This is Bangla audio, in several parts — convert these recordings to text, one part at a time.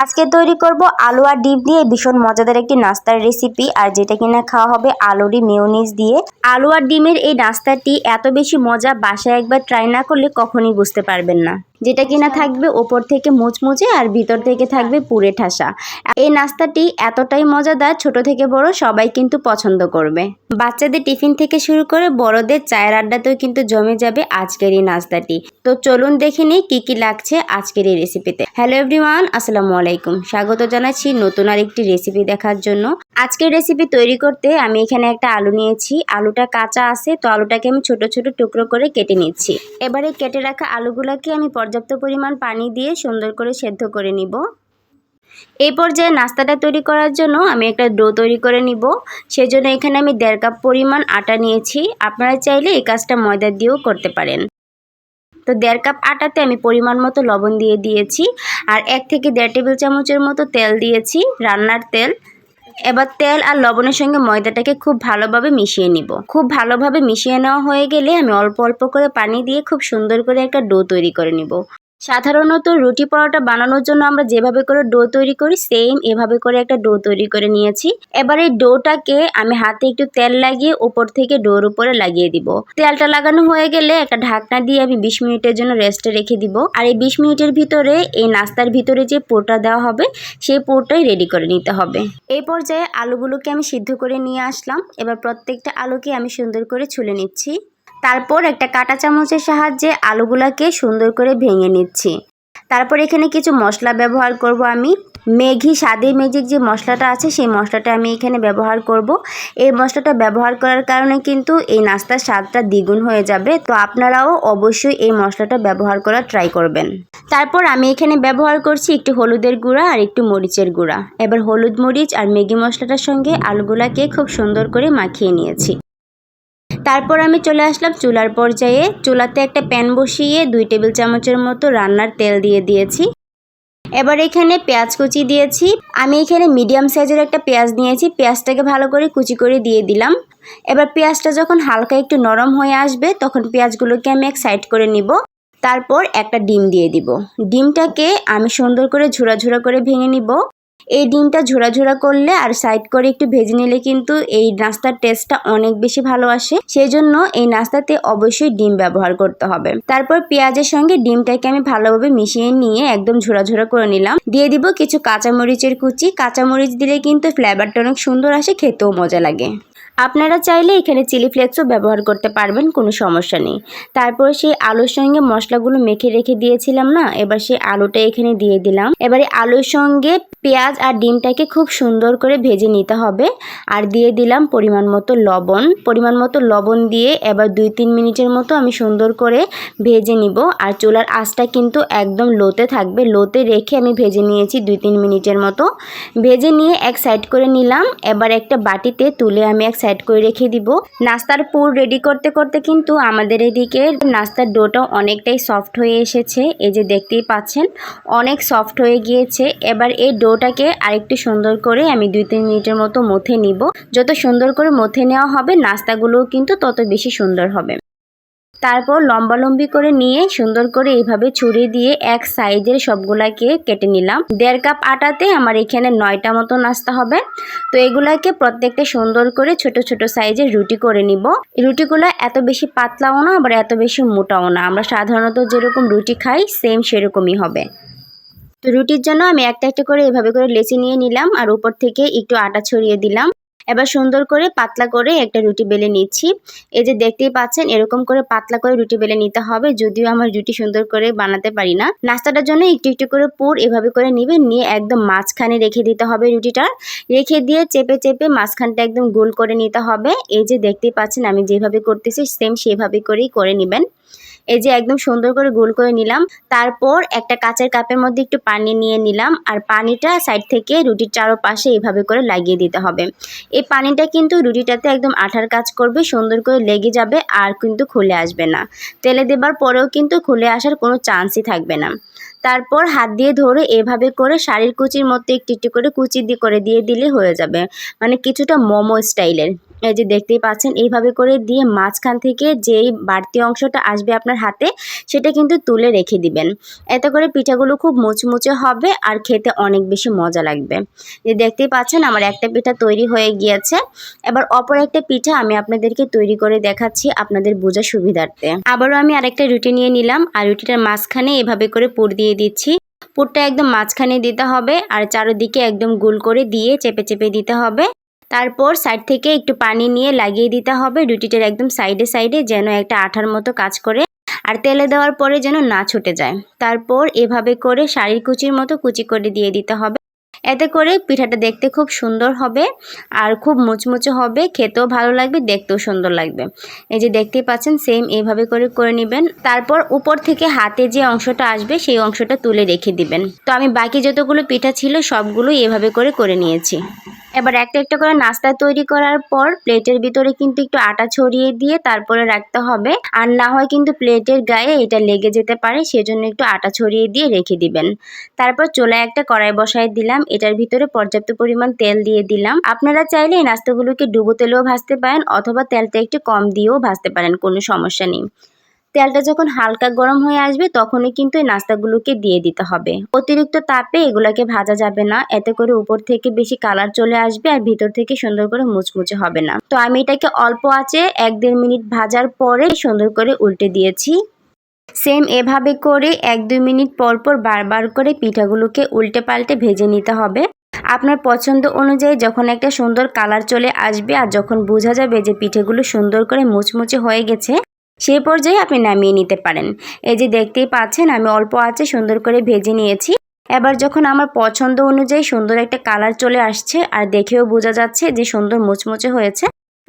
আজকে তৈরি করব আলু আর ডিম দিয়ে ভীষণ মজাদার একটি নাস্তার রেসিপি আর যেটা কিনা খাওয়া হবে আলুরি মেয়নিজ দিয়ে। আলু আর ডিমের এই নাস্তাটি এত বেশি মজা বাসায় একবার ট্রাই না করলে কখনই বুঝতে পারবেন না। যেটা কিনা থাকবে ওপর থেকে মুচমুচে আর ভিতর থেকে থাকবে পুরে ঠাসা। এই নাস্তাটি এতটাই মজাদার, ছোট থেকে বড় সবাই কিন্তু পছন্দ করবে। বাচ্চাদের টিফিন থেকে শুরু করে বড়দের চায়ের আড্ডাতেও কিন্তু জমে যাবে আজকের এই নাস্তাটি। তো চলুন দেখে নিই কী কী লাগছে আজকের এই রেসিপিতে হ্যালো এভরিওয়ান আসসালামু আলাইকুম। স্বাগত জানাচ্ছি নতুন আরেকটি রেসিপি দেখার জন্য। আজকের রেসিপি তৈরি করতে আমি এখানে একটা আলু নিয়েছি। আলুটা কাঁচা আছে, তো আলুটাকে আমি ছোট ছোট টুকরো করে কেটে নিচ্ছি। এবারে কেটে রাখা আলুগুলোকে আমি পর্যাপ্ত পরিমাণ পানি দিয়ে সুন্দর করে সেদ্ধ করে নিব। এই পর্যায়ে নাস্তাটা তৈরি করার জন্য আমি একটা ডো তৈরি করে নিব। সেজন্য এখানে আমি দেড় কাপ পরিমাণ আটা নিয়েছি। আপনারা চাইলে এই কাজটা ময়দা দিয়েও করতে পারেন। তো দেড় কাপ আটাতে আমি পরিমাণ মতো লবণ দিয়ে দিয়েছি। আর এক থেকে দেড় টেবিল চামচের মতো তেল দিয়েছি, রান্নার তেল। এবার তেল আর লবণের সঙ্গে ময়দাটাকে খুব ভালোভাবে মিশিয়ে নিব। খুব ভালোভাবে মিশিয়ে নেওয়া হয়ে গেলে আমি অল্প অল্প করে পানি দিয়ে খুব সুন্দর করে একটা ডো তৈরি করে নিব। সাধারণত রুটি পরোটা বানানোর জন্য আমরা যেভাবে করে ডো তৈরি করি সেম এভাবে করে একটা ডো তৈরি করে নিয়েছি। এবার এই ডোটাকে আমি হাতে একটু তেল লাগিয়ে উপর থেকে ডোর উপরে লাগিয়ে দিব। তেলটা লাগানো হয়ে গেলে একটা ঢাকনা দিয়ে আমি বিশ মিনিটের জন্য রেস্টে রেখে দিব। আর এই বিশ মিনিটের ভিতরে এই নাস্তার ভিতরে যে পোটা দেওয়া হবে, সেই পোটাই রেডি করে নিতে হবে। এই পর্যায়ে আলুগুলোকে আমি সিদ্ধ করে নিয়ে আসলাম। এবার প্রত্যেকটা আলুকে আমি সুন্দর করে ছুলে নিচ্ছি। তারপর একটা কাঁটা চামচের সাহায্যে আলুগুলাকে সুন্দর করে ভেঙে নিচ্ছি। তারপর এখানে কিছু মশলা ব্যবহার করব আমি। ম্যাগি স্বাদে ম্যাজিক যে মশলাটা আছে, সেই মশলাটা আমি এখানে ব্যবহার করব। এই মশলাটা ব্যবহার করার কারণে কিন্তু এই নাস্তার স্বাদটা দ্বিগুণ হয়ে যাবে। তো আপনারাও অবশ্যই এই মশলাটা ব্যবহার করার ট্রাই করবেন। তারপর আমি এখানে ব্যবহার করছি একটু হলুদের গুঁড়া আর একটু মরিচের গুঁড়া। এবার হলুদ মরিচ আর ম্যাগি মশলাটার সঙ্গে আলুগুলাকে খুব সুন্দর করে মাখিয়ে নিয়েছি। তারপর আমি চলে আসলাম চুলার পর্যায়ে। চুলাতে একটা প্যান বসিয়ে দুই টেবিল চামচের মতো রান্নার তেল দিয়ে দিয়েছি। এবার এখানে পেঁয়াজ কুচি দিয়েছি। আমি এখানে মিডিয়াম সাইজের একটা পেঁয়াজ নিয়েছি। পেঁয়াজটাকে ভালো করে কুচি করে দিয়ে দিলাম। এবার পেঁয়াজটা যখন হালকা একটু নরম হয়ে আসবে, তখন পেঁয়াজগুলোকে আমি এক সাইড করে নিব। তারপর একটা ডিম দিয়ে দিব। ডিমটাকে আমি সুন্দর করে ঝুরা ঝুরা করে ভেঙে নিব। এই ডিমটা ঝোড়া ঝোড়া করলে আর সাইড করে একটু ভেজে নিলে কিন্তু এই নাস্তার টেস্টটা অনেক বেশি ভালো আসে। সেই জন্য এই নাস্তাতে অবশ্যই ডিম ব্যবহার করতে হবে। তারপর পেঁয়াজের সঙ্গে ডিমটাকে আমি ভালোভাবে মিশিয়ে নিয়ে একদম ঝোড়া ঝোড়া করে নিলাম। দিয়ে দিব কিছু কাঁচামরিচের কুচি। কাঁচামরিচ দিলে কিন্তু ফ্লেভারটা অনেক সুন্দর আসে, খেতেও মজা লাগে। আপনারা চাইলে এখানে চিলি ফ্লেক্সও ব্যবহার করতে পারবেন, কোনো সমস্যা নেই। তারপর সেই আলুর সঙ্গে মশলাগুলো মেখে রেখে দিয়েছিলাম না, এবার সেই আলুটা এখানে দিয়ে দিলাম। এবারে আলুর সঙ্গে পেঁয়াজ আর ডিমটাকে খুব সুন্দর করে ভেজে নিতে হবে, আর দিয়ে দিলাম পরিমাণ মতো লবণ। পরিমাণ মতো লবণ দিয়ে এবার দুই তিন মিনিটের মতো আমি সুন্দর করে ভেজে নিব, আর চুলার আঁচটা কিন্তু একদম লোতে থাকবে। লোতে রেখে আমি ভেজে নিয়েছি দুই তিন মিনিটের মতো। ভেজে নিয়ে এক সাইড করে নিলাম, এবার একটা বাটিতে তুলে আমি এক সাইড করে রেখে দিব। নাস্তার পুর রেডি করতে করতে কিন্তু আমাদের এদিকে নাস্তার ডোটা অনেকটাই সফট হয়ে এসেছে। এই যে দেখতেই পাচ্ছেন, অনেক সফট হয়ে গিয়েছে। এবার এই ডোটাকে আরেকটু সুন্দর করে আমি দুই তিন মিনিটের মতো মথে নিব। যত সুন্দর করে মথে নেওয়া হবে, নাস্তাগুলোও কিন্তু তত বেশি সুন্দর হবে। তারপর লম্বালম্বি করে নিয়ে সুন্দর করে এইভাবে ছুরি দিয়ে এক সাইজের সবগুলাকে কেটে নিলাম। দেড় কাপ আটাতে আমার এখানে নয়টা মতো নাস্তা হবে। তো এগুলাকে প্রত্যেকটা সুন্দর করে ছোট ছোট সাইজের রুটি করে নিব। রুটিগুলো এত বেশি পাতলাও না, আবার এত বেশি মোটাও না। আমরা সাধারণত যেরকম রুটি খাই, সেম সেরকমই হবে। তো রুটির জন্য আমি একটা একটা করে এভাবে করে লেচি নিয়ে নিলাম, আর উপর থেকে একটু আটা ছড়িয়ে দিলাম। এবার সুন্দর করে পাতলা করে একটা রুটি বেলে নিচ্ছি। এই যে দেখতেই পাচ্ছেন, এরকম করে পাতলা করে রুটি বেলে নিতে হবে, যদিও আমার রুটি সুন্দর করে বানাতে পারি না। নাস্তাটার জন্য একটু একটু করে পুর এভাবে করে নিবে নিয়ে একদম মাঝখানে রেখে দিতে হবে রুটিটা। রেখে দিয়ে চেপে চেপে মাঝখানটা একদম গোল করে নিতে হবে। এই যে দেখতেই পাচ্ছেন, আমি যেভাবে করতেছি সেম সেভাবে করেই করে নেবেন। এই যে একদম সুন্দর করে গোল করে নিলাম। তারপর একটা কাঁচের কাপের মধ্যে একটু পানি নিয়ে নিলাম আর পানিটা সাইড থেকে রুটির চারোপাশে এইভাবে করে লাগিয়ে দিতে হবে। এই পানিটা কিন্তু রুটিটাতে একদম আঠার কাজ করবে, সুন্দর করে লেগে যাবে আর কিন্তু খুলে আসবে না। তেলে দেবার পরেও কিন্তু খুলে আসার কোনো চান্সই থাকবে না। তারপর হাত দিয়ে ধরে এভাবে করে শাড়ির কুচির মধ্যে একটু একটু করে কুচি দিয়ে করে দিয়ে দিলে হয়ে যাবে। মানে কিছুটা মোমো স্টাইলের। এই যে দেখতেই পাচ্ছেন, এইভাবে করে দিয়ে মাঝখান থেকে যেই বাড়তি অংশটা আসবে আপনার হাতে, সেটা কিন্তু তুলে রেখে দিবেন। এতে করে পিঠাগুলো খুব মুচমুচে হবে আর খেতে অনেক বেশি মজা লাগবে। যে দেখতেই পাচ্ছেন, আমার একটা পিঠা তৈরি হয়ে গিয়েছে। এবার অপর একটা পিঠা আমি আপনাদেরকে তৈরি করে দেখাচ্ছি আপনাদের বোঝার সুবিধার্থে। আবারও আমি আরেকটা রুটি নিয়ে নিলাম, আর রুটিটার মাঝখানে এভাবে করে পুর দিয়ে দিচ্ছি। পুরটা একদম মাঝখানে দিতে হবে, আর চারোদিকে একদম গোল করে দিয়ে চেপে চেপে দিতে হবে। তারপর সাইড থেকে একটু পানি নিয়ে লাগিয়ে দিতে হবে। রুটিটার একদম সাইডে সাইডে যেন একটা আঠার মতো কাজ করে আর তেলে দেওয়ার পরে যেন না ছুটে যায়। তারপর এভাবে করে শাড়ির কুচির মতো কুচি করে দিয়ে দিতে হবে। এতে করে পিঠাটা দেখতে খুব সুন্দর হবে আর খুব মুচমুচে হবে, খেতেও ভালো লাগবে, দেখতেও সুন্দর লাগবে। এই যে দেখতেই পাচ্ছেন সেম এইভাবে করে করে নেবেন। তারপর উপর থেকে হাতে যে অংশটা আসবে, সেই অংশটা তুলে রেখে দিবেন। তো আমি বাকি যতগুলো পিঠা ছিল সবগুলো এভাবে করে করে নিয়েছি। এবার একটা একটা করে নাস্তা তৈরি করার পর প্লেটের ভিতরে কিন্তু একটু আটা ছড়িয়ে দিয়ে তারপরে রাখতে হবে। আর না হয় কিন্তু প্লেটের গায়ে এটা লেগে যেতে পারে, সেজন্য একটু আটা ছড়িয়ে দিয়ে রেখে দিবেন। তারপর চোলায় একটা কড়াই বসায় দিলাম। এটার ভিতরে পর্যাপ্ত পরিমাণ তেল দিয়ে দিলাম। আপনারা চাইলে এই নাস্তাগুলোকে ডুবো তেলেও ভাজতে পারেন, অথবা তেলটা একটু কম দিয়েও ভাজতে পারেন, কোনো সমস্যা নেই। তেলটা যখন হালকা গরম হয়ে আসবে, তখনই কিন্তু এই নাস্তাগুলোকে দিয়ে দিতে হবে। অতিরিক্ত তাপে এগুলাকে ভাজা যাবে না। এতে করে উপর থেকে বেশি কালার চলে আসবে আর ভিতর থেকে সুন্দর করে মুচমুচে হবে না। তো আমি এটাকে অল্প আছে এক দেড় মিনিট ভাজার পরে সুন্দর করে উল্টে দিয়েছি। সেম এভাবে করে এক দুই মিনিট পর পর বারবার করে পিঠাগুলোকে উল্টে পাল্টে ভেজে নিতে হবে। আপনার পছন্দ অনুযায়ী যখন একটা সুন্দর কালার চলে আসবে আর যখন বোঝা যাবে যে পিঠেগুলো সুন্দর করে মুচমুচে হয়ে গেছে সেই পর্যায়ে আপনি নামিয়ে নিতে পারেন। এই যে দেখতেই পাচ্ছেন, আমি অল্প আছে সুন্দর করে ভেজে নিয়েছি। এবার যখন আমার পছন্দ অনুযায়ী সুন্দর একটা কালার চলে আসছে, আর দেখেও বোঝা যাচ্ছে যে সুন্দর মুচমুচে হয়েছে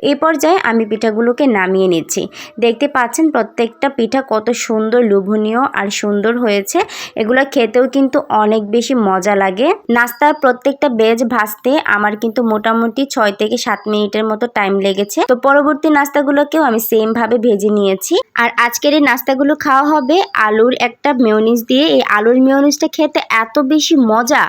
এই পর্যায়ে আমি পিঠাগুলোকে নামিয়ে নিচ্ছি। দেখতে পাচ্ছেন প্রত্যেকটা পিঠা কত সুন্দর লোভনীয় আর সুন্দর হয়েছে। এগুলো খেতেও কিন্তু অনেক বেশি মজা লাগে। নাস্তার প্রত্যেকটা বেজ ভাজতে আমার কিন্তু মোটামুটি ছয় থেকে সাত মিনিটের মতো টাইম লেগেছে। তো পরবর্তী নাস্তাগুলোকেও আমি সেম ভাবে ভেজে নিয়েছি। আর আজকের এই নাস্তাগুলো খাওয়া হবে আলুর একটা মেয়নিজ দিয়ে। এই আলুর মেয়নিজটা খেতে এত বেশি মজা।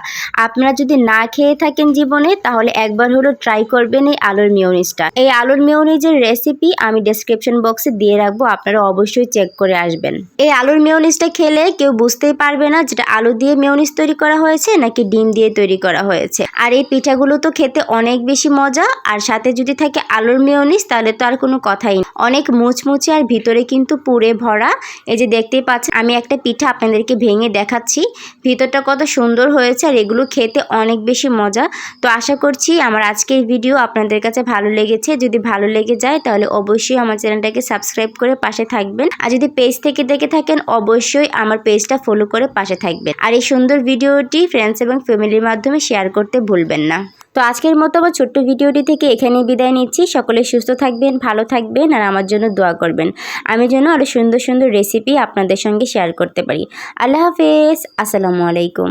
আপনারা যদি না খেয়ে থাকেন জীবনে, তাহলে একবার হলো ট্রাই করবেন এই আলুর মেয়নিজটা এই আলুর মেয়নিজের রেসিপি আমি ডেসক্রিপশন বক্সে দিয়ে রাখব, আপনারা অবশ্যই চেক করে আসবেন। এই আলুর মেয়নিজটা খেলে কেউ বুঝতেই পারবে না যেটা আলু দিয়ে মেয়নিজ তৈরি করা হয়েছে নাকি ডিম দিয়ে তৈরি করা হয়েছে। আর এই পিঠাগুলো তো খেতে অনেক বেশি মজা, আর সাথে যদি থাকে আলুর মেয়নিজ তাহলে তো আর কোনো কথাই নেই অনেক মুচমুচে আর ভিতরে কিন্তু পুরে ভরা। এই যে দেখতেই পাচ্ছেন, আমি একটা পিঠা আপনাদেরকে ভেঙে দেখাচ্ছি। ভিতরটা কত সুন্দর হয়েছে আর এগুলো খেতে অনেক বেশি মজা। তো আশা করছি আমার আজকের ভিডিও আপনাদের কাছে ভালো লেগেছে। যদি ভালো লেগে যায়, তাহলে অবশ্যই আমার চ্যানেলটাকে সাবস্ক্রাইব করে পাশে থাকবেন। আর যদি পেজ থেকে দেখে থাকেন, অবশ্যই আমার পেজটা ফলো করে পাশে থাকবেন। আর এই সুন্দর ভিডিওটি ফ্রেন্ডস এবং ফ্যামিলির মাধ্যমে শেয়ার করতে ভুলবেন না। তো আজকের মতো আমার ছোট্ট ভিডিওটি থেকে এখানেই বিদায় নিচ্ছি। সকলে সুস্থ থাকবেন, ভালো থাকবেন, আর আমার জন্য দোয়া করবেন। আমি যেন আরও সুন্দর সুন্দর রেসিপি আপনাদের সঙ্গে শেয়ার করতে পারি। আল্লাহ হাফেজ, আসসালামু আলাইকুম।